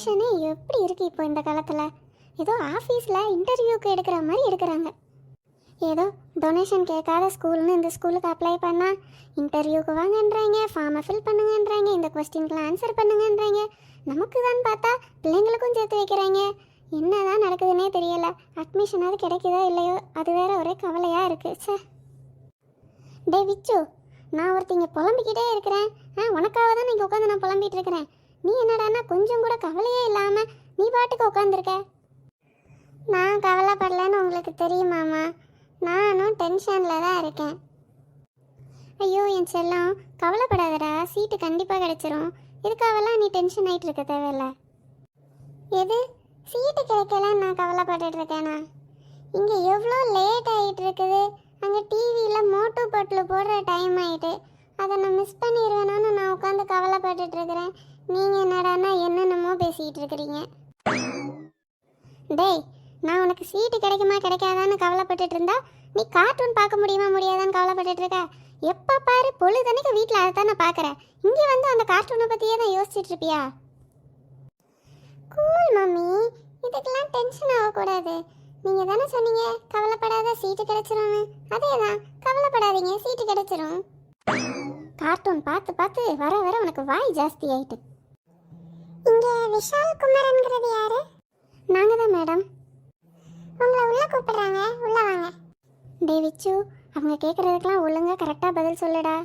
பொசிஷனே எப்படி இருக்கு இப்போ இந்த காலத்தில்? ஏதோ ஆஃபீஸில் இன்டர்வியூக்கு எடுக்கிற மாதிரி எடுக்கிறாங்க. ஏதோ டொனேஷன் கேட்காத ஸ்கூல்னு இந்த ஸ்கூலுக்கு அப்ளை பண்ணால் இன்டர்வியூக்கு வாங்கன்றாங்க ஃபார்மை ஃபில் பண்ணுங்கன்றாங்க இந்த கொஸ்டின்க்குலாம் ஆன்சர் பண்ணுங்கன்றாங்க. நமக்கு தான் பார்த்தா பிள்ளைங்களுக்கும் சேர்த்து வைக்கிறாங்க. என்னதான் நடக்குதுன்னே தெரியல. அட்மிஷனாவது கிடைக்குதோ இல்லையோ அது வேற ஒரே கவலையாக இருக்குது சே டே விச்சு நான் ஒருத்தங்க புலம்பிக்கிட்டே இருக்கிறேன். ஆ உனக்காக தான் நீங்கள் உட்காந்து நான் புலம்பிட்டு இருக்கிறேன். நீ என்னடானா கொஞ்சம் கூட கவலையே இல்லாமல் நீ பாட்டுக்கு உட்காந்துருக்க நான் கவலைப்படலன்னு உங்களுக்கு தெரியுமாம்மா நானும் டென்ஷனில் தான் இருக்கேன். ஐயோ என் செல்லம் கவலைப்படாதடா. சீட்டு கண்டிப்பாக கிடச்சிரும். இதுக்காகலாம் நீ டென்ஷன் ஆகிட்டு இருக்க தேவையில்ல? எது? சீட்டு கிடைக்கலன்னு நான் கவலைப்பட்டுட்டு இருக்கேனா? இங்கே எவ்வளோ லேட் ஆகிட்டு இருக்குது அங்கே டிவியில் மோட்டு பட்டில் போடுற டைம் ஆகிட்டு அதை நான் மிஸ் பண்ணிடுவேணும்னு நான் உட்காந்து கவலைப்பட்டுட்டு இருக்கிறேன். நீங்கள் என்னடான்னா என்னென்னமோ பேசிக்கிட்டு இருக்கிறீங்க. டேய் நான் உனக்கு சீட்டு கிடைக்குமா கிடைக்காதான்னு கவலைப்பட்டுட்டு இருந்தா நீ கார்ட்டூன் பார்க்க முடியுமா முடியாதான்னு கவலைப்பட்டுட்டு இருக்க. எப்போ பாரு பொழுதனைக்கு வீட்டில் அதை நான் பார்க்குறேன். இங்கே வந்து அந்த கார்ட்டூனை பற்றியே தான் யோசிச்சுட்டு இருப்பியா? Cool mummy. இதுக்கெல்லாம் டென்ஷன் ஆகக்கூடாது. நீங்கள் தானே சொன்னீங்க கவலைப்படாத சீட்டு கிடைச்சிரும்னு. அதே தான் கவலைப்படாதீங்க சீட்டு கிடைச்சிரும். கார்ட்டூன் பார்த்து பார்த்து வர வர உனக்கு வாய் ஜாஸ்தி ஆயிட்டு. இங்கே விஷால் குமரன்கிறது யாரு? நாங்கள் தான் மேடம். உங்களை உள்ள கூப்பிடுறாங்க. உள்ள வாங்க. டே விச்சு அவங்க கேட்குறதுக்கெல்லாம் ஒழுங்கா கரெக்டாக பதில் சொல்லுடா.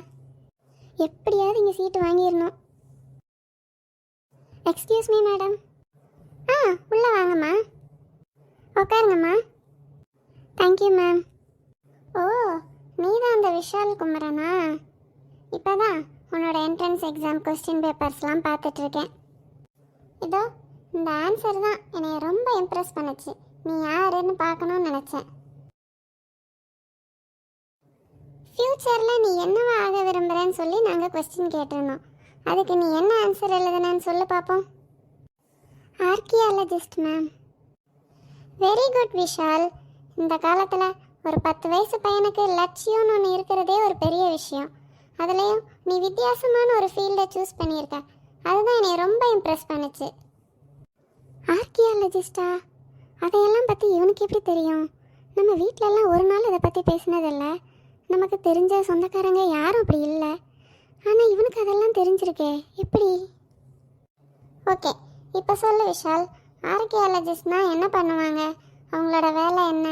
எப்படியாவது இங்கே சீட்டு வாங்கிடணும். Excuse me madam. ஆ உள்ளே வாங்கம்மா. உட்காருங்கம்மா. தேங்க்யூ மேம் ஓ நீ தான் அந்த விஷால் குமரனா? இப்போ தான் உன்னோட என்ட்ரன்ஸ் எக்ஸாம் கொஸ்டின் பேப்பர்ஸ்லாம் பார்த்துட்ருக்கேன் இதோ இந்த ஆன்சர் தான் என்னை ரொம்ப இம்ப்ரெஸ் பண்ணுச்சு. நீ யாருன்னு பார்க்கணும்னு நினச்சேன். ஃப்யூச்சரில் நீ என்னவா ஆக விரும்புகிறேன்னு சொல்லி நாங்கள் கொஸ்டின் கேட்டிருந்தோம். அதுக்கு நீ என்ன ஆன்சர் எழுதுனேன்னு சொல்லு பார்ப்போம் archaeologist ma'am very good Vishal இந்த காலத்தில் ஒரு பத்து வயசு பையனுக்கு லட்சியம்னு ஒன்று இருக்கிறதே ஒரு பெரிய விஷயம். அதுலேயும் நீ வித்தியாசமான ஒரு ஃபீல்டை சூஸ் பண்ணியிருக்க. அதுதான் என்னை ரொம்ப இம்ப்ரெஸ் பண்ணுச்சு. ஆர்கியாலஜிஸ்டா அதையெல்லாம் பற்றி இவனுக்கு எப்படி தெரியும்? நம்ம வீட்டிலலாம் ஒரு நாள் இதை பற்றி பேசினதில்லை. நமக்கு தெரிஞ்ச சொந்தக்காரங்க யாரும் அப்படி இல்லை. ஆனால் இவனுக்கு அதெல்லாம் தெரிஞ்சிருக்கே. எப்படி? ஓகே இப்போ சொல்லு விஷால். ஆர்கியாலஜிஸ்ட்னா என்ன பண்ணுவாங்க? அவங்களோட வேலை என்ன?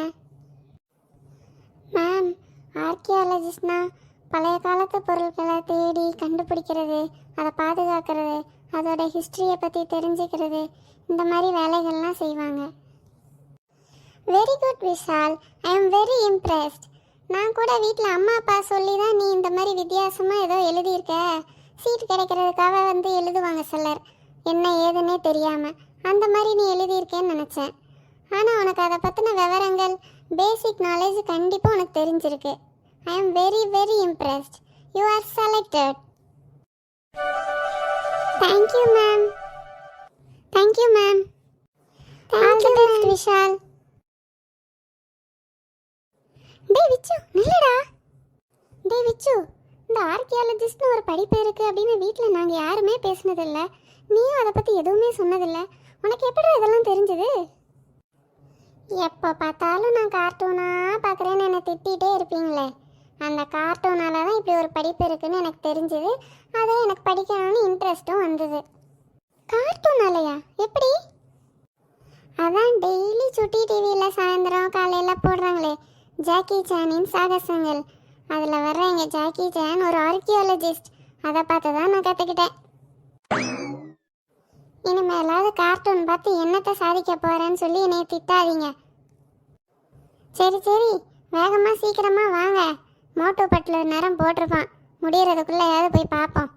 மேம் ஆர்கியாலஜிஸ்ட்னா பழைய காலத்து பொருட்களை தேடி கண்டுபிடிக்கிறது அதை பாதுகாக்கிறது அதோட ஹிஸ்ட்ரியை பற்றி தெரிஞ்சுக்கிறது இந்த மாதிரி வேலைகள்லாம் செய்வாங்க. Very good Vishal. I am very impressed நான் கூட வீட்டில் அம்மா அப்பா சொல்லி தான் நீ இந்த மாதிரி வித்தியாசமாக ஏதோ எழுதியிருக்க. சீட் கிடைக்கிறதுக்காக வந்து எழுதுவாங்க சிலர். என்ன ஏதுன்னே தெரியாமல் அந்த மாதிரி நீ எழுதியிருக்கேன்னு நினச்சேன். ஆனால் உனக்கு அதை பற்றின விவரங்கள் பேசிக் நாலேஜ் கண்டிப்பாக உனக்கு தெரிஞ்சிருக்கு. I am very very impressed you are selected thank you ma'am thank you ma'am thank you best Vishal டேய் விச்சு நில்லுடா. டேய் விச்சு இந்த ஆர்கியாலஜிஸ்ட்னு ஒரு படிப்பு இருக்கு அப்படின்னு வீட்டில் நாங்கள் யாருமே பேசினதில்ல. நீயும் அதை பற்றி எதுவுமே சொன்னதில்ல. உனக்கு எப்படி இதெல்லாம் தெரிஞ்சது? எப்போ பார்த்தாலும் நான் கார்ட்டூனாக பார்க்குறேன்னு என்னை திட்டிகிட்டே இருப்பீங்களே. அந்த கார்ட்டூனால தான் இப்படி ஒரு படிப்பு இருக்குன்னு எனக்கு தெரிஞ்சுது. அதை எனக்கு படிக்கணும்னு இன்ட்ரெஸ்ட்டும் வந்தது. கார்ட்டூனாலையா? எப்படி? அதான் டெய்லி சுட்டி டிவியில் சாயந்தரம் காலையில் போடுறாங்களே ஜாக்கி சானின் சாகசங்கள். அதில் வர்ற எங்கள் ஜாக்கி சான் ஒரு ஆர்கியாலஜிஸ்ட் அதை பார்த்து தான் நான் கற்றுக்கிட்டேன் இனிமேலாவது கார்ட்டூன் பார்த்து என்னத்தை சாதிக்க போகிறேன்னு சொல்லி என்னை திட்டாதீங்க. சரி சரி. வேகமாக சீக்கிரமாக வாங்க. மோட்டோ பட்டில் நேரம் போட்டிருப்பான். முடியறதுக்குள்ளேயாவது போய் பார்ப்போம்.